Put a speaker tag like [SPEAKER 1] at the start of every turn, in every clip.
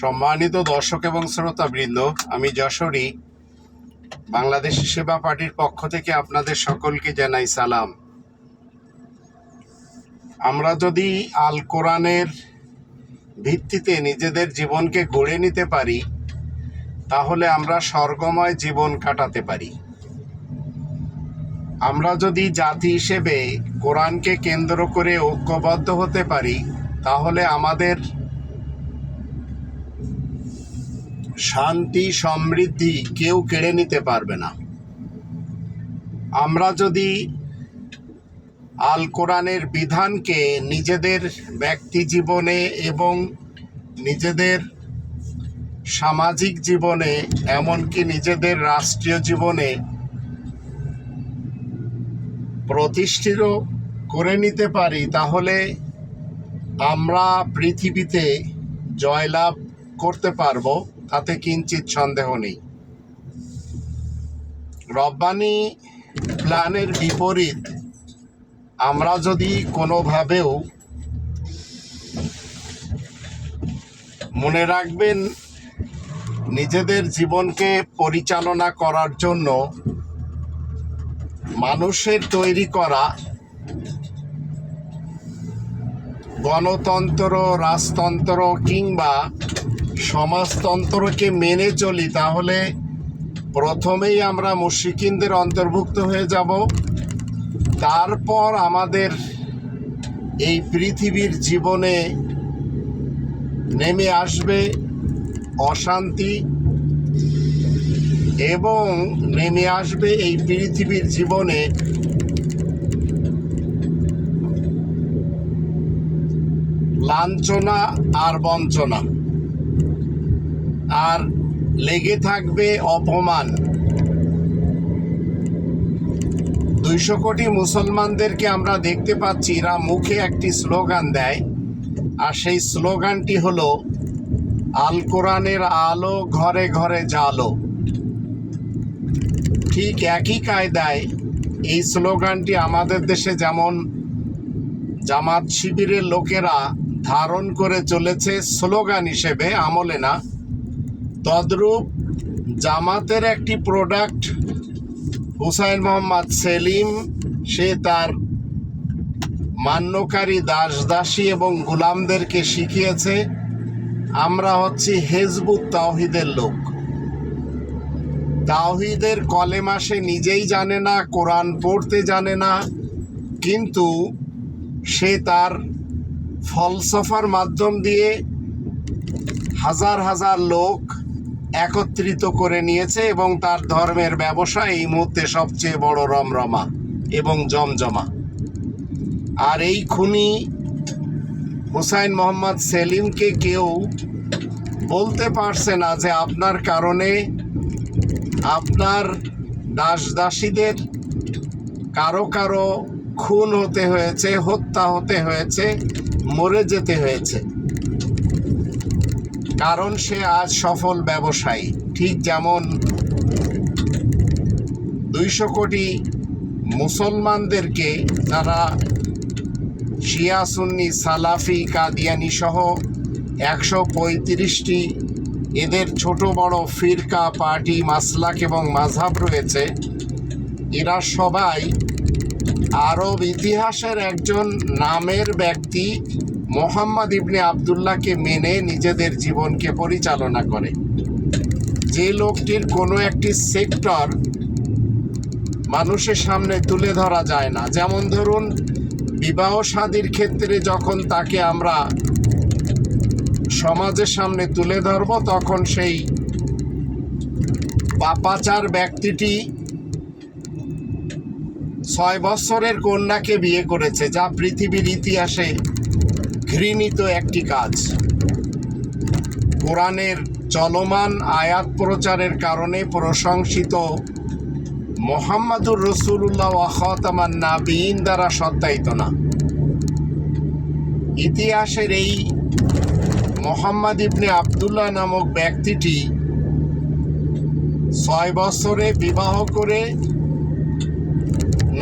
[SPEAKER 1] সম্মানিত দর্শক এবং শ্রোতাবৃন্দ, আমি যশোরী। বাংলাদেশ সেবা পার্টির পক্ষ থেকে আপনাদের সকলকে জানাই সালাম। আমরা যদি আল কোরআনের ভিত্তিতে নিজেদের জীবনকে গড়ে নিতে পারি, তাহলে আমরা স্বর্গময় জীবন কাটাতে পারি। আমরা যদি জাতি হিসেবে কোরআনকে কেন্দ্র করে ঐক্যবদ্ধ হতে পারি, তাহলে আমাদের শান্তি, সমৃদ্ধি কেউ কেড়ে নিতে পারবে না। আমরা যদি আল কোরআনের বিধানকে নিজেদের ব্যক্তি জীবনে এবং নিজেদের সামাজিক জীবনে, এমনকি নিজেদের রাষ্ট্রীয় জীবনে প্রতিষ্ঠিত করে নিতে পারি, তাহলে আমরা পৃথিবীতে জয়লাভ করতে পারব। তাতে কিঞ্চিত সন্দেহ নেই। রব্বানি প্ল্যানের বিপরীত, আমরা যদি কোনোভাবেও মনে রাখবেন, নিজেদের জীবনকে পরিচালনা করার জন্য মানুষের তৈরি করা গণতন্ত্র, রাজতন্ত্র কিংবা সমাজতন্ত্রকে মেনে চলি, তাহলে প্রথমেই আমরা মুশিকিনদের অন্তর্ভুক্ত হয়ে যাব। তারপর আমাদের এই পৃথিবীর জীবনে নেমে আসবে অশান্তি এবং নেমে আসবে এই পৃথিবীর জীবনে লাঞ্ছনা আর বঞ্চনা। আর লেগে থাকবে অপমান। দুইশো কোটি মুসলমানদেরকে আমরা দেখতে পাচ্ছি, এরা মুখে একটি স্লোগান দেয়, আর সেই স্লোগানটি হলো, আল কোরআনের আলো ঘরে ঘরে জালো ঠিক একই কায়দায় এই স্লোগানটি আমাদের দেশে যেমন জামাত শিবিরের লোকেরা ধারণ করে চলেছে, স্লোগান হিসেবে আমলে না তদ্রূপ জামাতের একটি প্রোডাক্ট হুসাইন মোহাম্মদ সেলিম, সে তার মান্যকারী দাস দাসী এবং গোলামদেরকে শিখিয়েছে, আমরা হচ্ছি হেজবুত তাওহিদের লোক। তাওহিদের কলেমা সে নিজেই জানে না, কোরআন পড়তে জানে না, কিন্তু সে তার ফলসফার মাধ্যম দিয়ে হাজার হাজার লোক একত্রিত করে নিয়েছে এবং তার ধর্মের ব্যবসা এই মুহূর্তে সবচেয়ে বড় রমরমা এবং জমজমা। আর এই খুনি হুসাইন মোহাম্মদ সেলিমকে কেউ বলতে পারছে না যে আপনার কারণে আপনার দাস দাসীদের কারও কারও খুন হতে হয়েছে, হত্যা হতে হয়েছে, মরে যেতে হয়েছে। কারণ সে আজ সফল ব্যবসায়ী। ঠিক যেমন দুইশো কোটি মুসলমানদেরকে তারা শিয়া, সুন্নি, সালাফি, কাদিয়ানি সহ একশো পঁয়ত্রিশটি এদের ছোট বড় ফিরকা, পার্টি, মাসলাক এবং মাঝহাব রয়েছে। এরা সবাই আরব ইতিহাসের একজন নামের ব্যক্তি। মোহাম্মদ ইবনে আবদুল্লাহকে মেনে নিজেদের জীবনকে পরিচালনা করে। যে লোকটির কোনো একটি সেক্টর মানুষের সামনে তুলে ধরা যায় না। যেমন ধরুন, বিবাহ শাদীর ক্ষেত্রে যখন তাকে আমরা সমাজের সামনে তুলে ধরব, তখন সেই পাপাচার ব্যক্তিটি ছয় বছরের কন্যাকে বিয়ে করেছে, যা পৃথিবীর ইতিহাসে ঘৃণিত একটি কাজ। কোরআনের চলমান আয়াত প্রচারের কারণে প্রশংসিত মোহাম্মদুর রসুল্লাহ ওয়াহতামান নাবিন দ্বারা সত্যায়িত না। ইতিহাসের এই মোহাম্মদ ইবনে আবদুল্লাহ নামক ব্যক্তিটি ছয় বছরে বিবাহ করে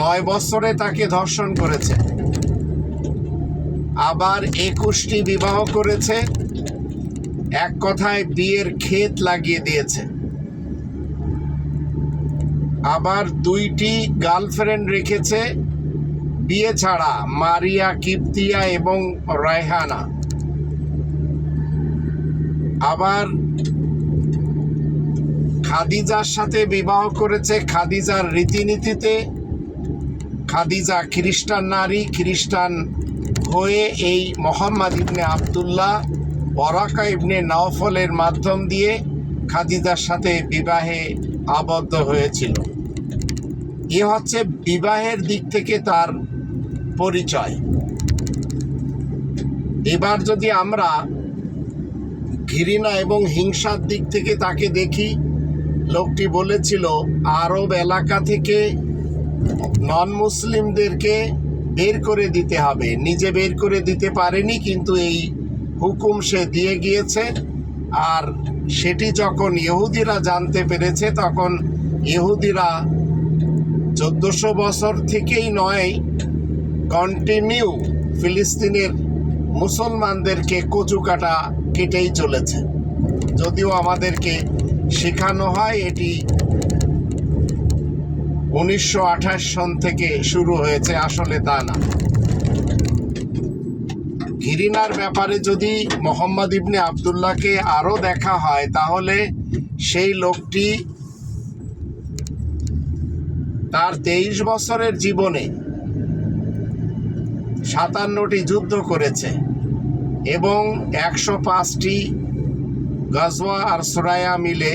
[SPEAKER 1] নয় বছরে তাকে ধর্ষণ করেছে। আবার একুশটি বিবাহ করেছে। এক কথায় বিয়ের ক্ষেত লাগিয়ে দিয়েছে। আবার দুইটি গার্লফ্রেন্ড রেখেছে। বিয়ে ছাড়া মারিয়া, কিপ্তিয়া এবং রায়হানা। আবার খাদিজার সাথে বিবাহ করেছে খাদিজার রীতিনীতিতে। খাদিজা খ্রিস্টান নারী, খ্রিস্টান হয়ে এই মোহাম্মদ ইবনে আবদুল্লাহ বরাকা ইবনে নওফলের মাধ্যম দিয়ে খাদিজার সাথে বিবাহে আবদ্ধ হয়েছিল। এ হচ্ছে বিবাহের দিক থেকে তার পরিচয়। এবার যদি আমরা ঘৃণা এবং হিংসার দিক থেকে তাকে দেখি, লোকটি বলেছিল, আরব এলাকা থেকে নন মুসলিমদেরকে বের করে দিতে হবে। নিজে বের করে দিতে পারেনি, কিন্তু এই হুকুম সে দিয়ে গিয়েছে। আর সেটি যখন ইহুদিরা জানতে পেরেছে, তখন ইহুদিরা চোদ্দশো বছর থেকেই নয় কন্টিনিউ ফিলিস্তিনের মুসলমানদেরকে কচু কাটা কেটেই চলেছে। যদিও আমাদেরকে শেখানো হয়, এটি উনিশশো আঠাশ সন থেকে শুরু হয়েছে আসলে তা না। ঘিরিনার ব্যাপারে যদি মোহাম্মদ ইবনে আবদুল্লাহকে আরও দেখা হয়, তাহলে সেই লোকটি তার তেইশ বছরের জীবনে সাতান্নটি যুদ্ধ করেছে এবং একশো পাঁচটি গজওয়া আর সুরায়া মিলে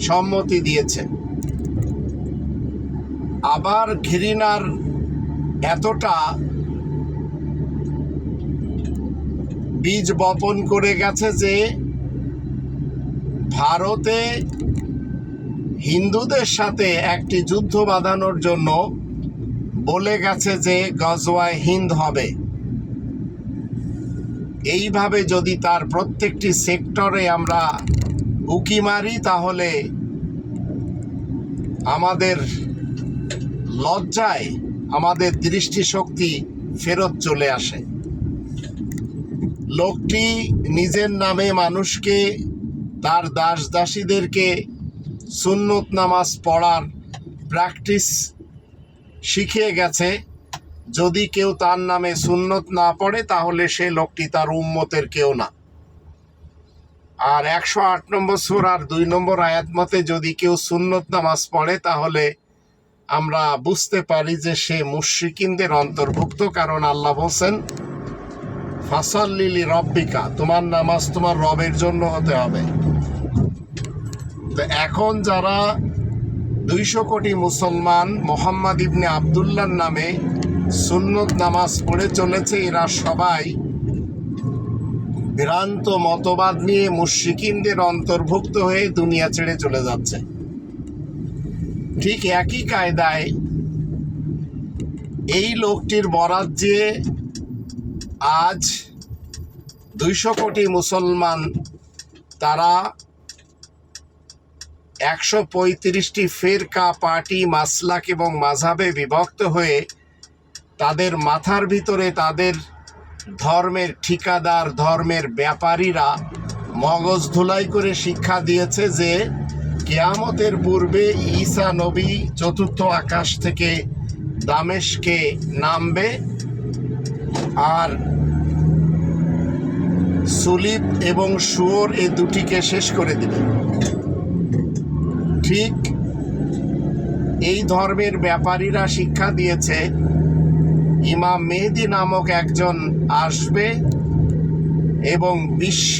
[SPEAKER 1] সম্মতি দিয়েছে। আবার ঘিরিনার এতটা বীজ বপন করে গেছে যে ভারতে হিন্দুদের সাথে একটি যুদ্ধ বাঁধানোর জন্য বলে গেছে যে গজওয়ায় হিন্দ হবে। এইভাবে যদি তার প্রত্যেকটি সেক্টরে আমরা উকি মারি, তাহলে আমাদের লজ্জায় আমাদের দৃষ্টিশক্তি ফেরত চলে আসে। লোকটি নিজের নামে মানুষকে, তার দাস দাসীদেরকে সুন্নত নামাজ পড়ার প্র্যাকটিস শিখিয়ে গেছে। যদি কেউ তার নামে সুন্নত না পড়ে, তাহলে সে লোকটি তার উম্মতের কেউ না। আর একশো আট নম্বর সুর আর দুই নম্বর আয়াত মতে যদি কেউ সুন্নত নামাজ পড়ে, তাহলে আমরা বুঝতে পারি যে সে মুশ্রিকিনদের অন্তর্ভুক্ত, কারণ আল্লাহ বলছেন, ফাসাল্লিলি রব্বিকা, তোমার নামাজ তোমার রবের জন্য হতে হবে। এখন যারা দুইশো কোটি মুসলমান, মোহাম্মদ ইবনে আবদুল্লার নামে সুন্নত নামাজ পড়ে চলেছে, এরা সবাই ভ্রান্ত মতবাদ নিয়ে মুশ্রিকিনদের অন্তর্ভুক্ত হয়ে দুনিয়া ছেড়ে চলে যাচ্ছে। ঠিক একই কায়দায় এই লোকটির বরাত যে আজ দুইশো কোটি মুসলমান, তারা একশো পঁয়ত্রিশটি ফেরকা পার্টি, মাসলাক এবং মাঝাবে বিভক্ত হয়ে তাদের মাথার ভিতরে তাদের ধর্মের ঠিকাদার, ধর্মের ব্যাপারীরা মগজ ধুলাই করে শিক্ষা দিয়েছে যে কেয়ামতের পূর্বে ঈসা নবী চতুর্থ আকাশ থেকে দামেশকে নামবে আর সুলিপ এবং শুয়োর এ দুটিকে শেষ করে দিবে। ঠিক এই ধর্মের ব্যাপারীরা শিক্ষা দিয়েছে, ইমাম মেহেদি নামক একজন আসবে এবং বিশ্ব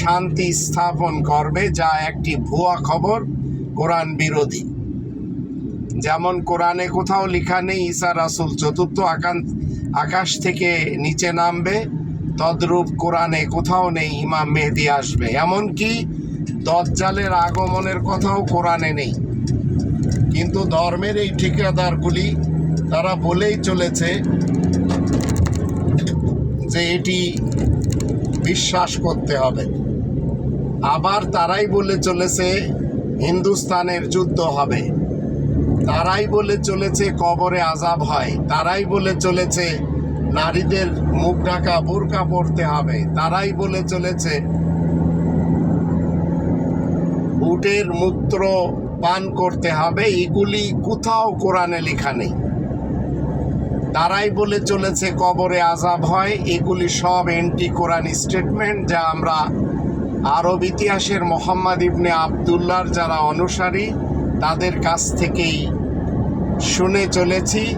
[SPEAKER 1] শান্তি স্থাপন করবে, যা একটি ভুয়া খবর, কোরআন বিরোধী। যেমন কোরআনে কোথাও লেখা নেই, ঈসা রাসুল চতুর্থ আকাশ থেকে নিচে নামবে, তদ্রূপ কোরআনে কোথাও নেই, ইমাম মেহেদি আসবে। এমনকি দজ্জালের আগমনের কথাও কোরআনে নেই। কিন্তু ধর্মের এই ঠিকাদারগুলি, তারা বলেই চলেছে যে এটি বিশ্বাস করতে হবে। আবার তারাই বলে চলেছে হিন্দুস্তানের যুদ্ধ হবে। তারাই বলে চলেছে কবরে আজাব হয়। তারাই বলে চলেছে নারীদের মুখ ঢাকা বোরকা পরতে হবে। তারাই বলে চলেছে উটের মূত্র পান করতে হবে। এগুলি কোথাও কোরআনে লেখা নেই। তারাই বলে চলেছে কবরে আজাব হয়। এগুলি সব এন্টি কোরআন স্টেটমেন্ট যা আমরা আরব ইতিহাসের মোহাম্মদ ইবনে আবদুল্লার যারা অনুসারী, তাদের কাছ থেকেই শুনে চলেছি।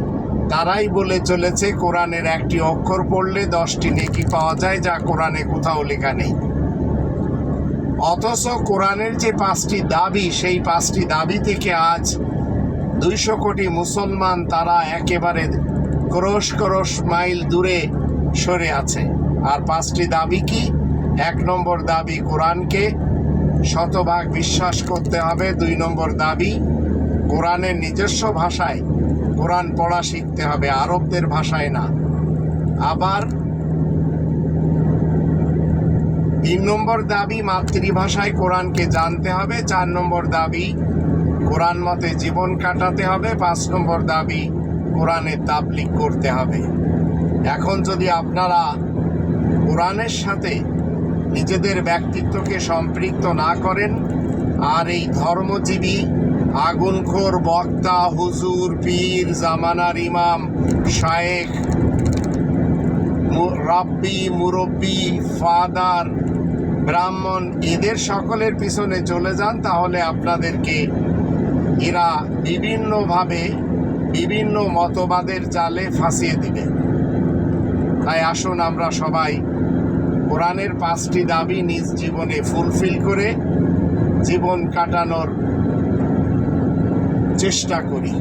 [SPEAKER 1] তারাই বলে চলেছে, কোরআনের একটি অক্ষর পড়লে দশটি নেকি পাওয়া যায় যা কোরআনে কোথাও লেখা নেই। অথচ কোরআনের যে পাঁচটি দাবি, সেই পাঁচটি দাবি থেকে আজ দুইশো কোটি মুসলমান তারা একেবারে ক্রোশ ক্রোশ মাইল দূরে সরে আছে। আর পাঁচটি দাবি কি? এক নম্বর দাবি কোরআনকে শতভাগ বিশ্বাস করতে হবে। দুই নম্বর দাবি কোরআনের নিজস্ব ভাষায় কোরআন পড়া শিখতে হবে, আরবদের ভাষায় না। আবার তিন নম্বর দাবি মাতৃভাষায় কোরআনকে জানতে হবে, চার নম্বর দাবি কোরআন মতে জীবন কাটাতে হবে, পাঁচ নম্বর দাবি কোরআনে তাবলিক করতে হবে। এখন যদি আপনারা কোরআনের সাথে নিজেদের ব্যক্তিত্বকে সম্পৃক্ত না করেন। আর এই ধর্মজীবী আগুনখোর বক্তা, হুজুর, পীর, জামানার ইমাম, শায়েখ রাব্বি, মুরব্বি, ফাদার, ব্রাহ্মণ, এদের সকলের পিছনে চলে যান, তাহলে আপনাদেরকে এরা বিভিন্নভাবে বিভিন্ন মতবাদের জালে ফাঁসিয়ে দিবে। তাই আসুন আমরা সবাই কোরআনের পাঁচটি দাবি নিজ জীবনে ফুলফিল করে জীবন কাটানোর চেষ্টা করি।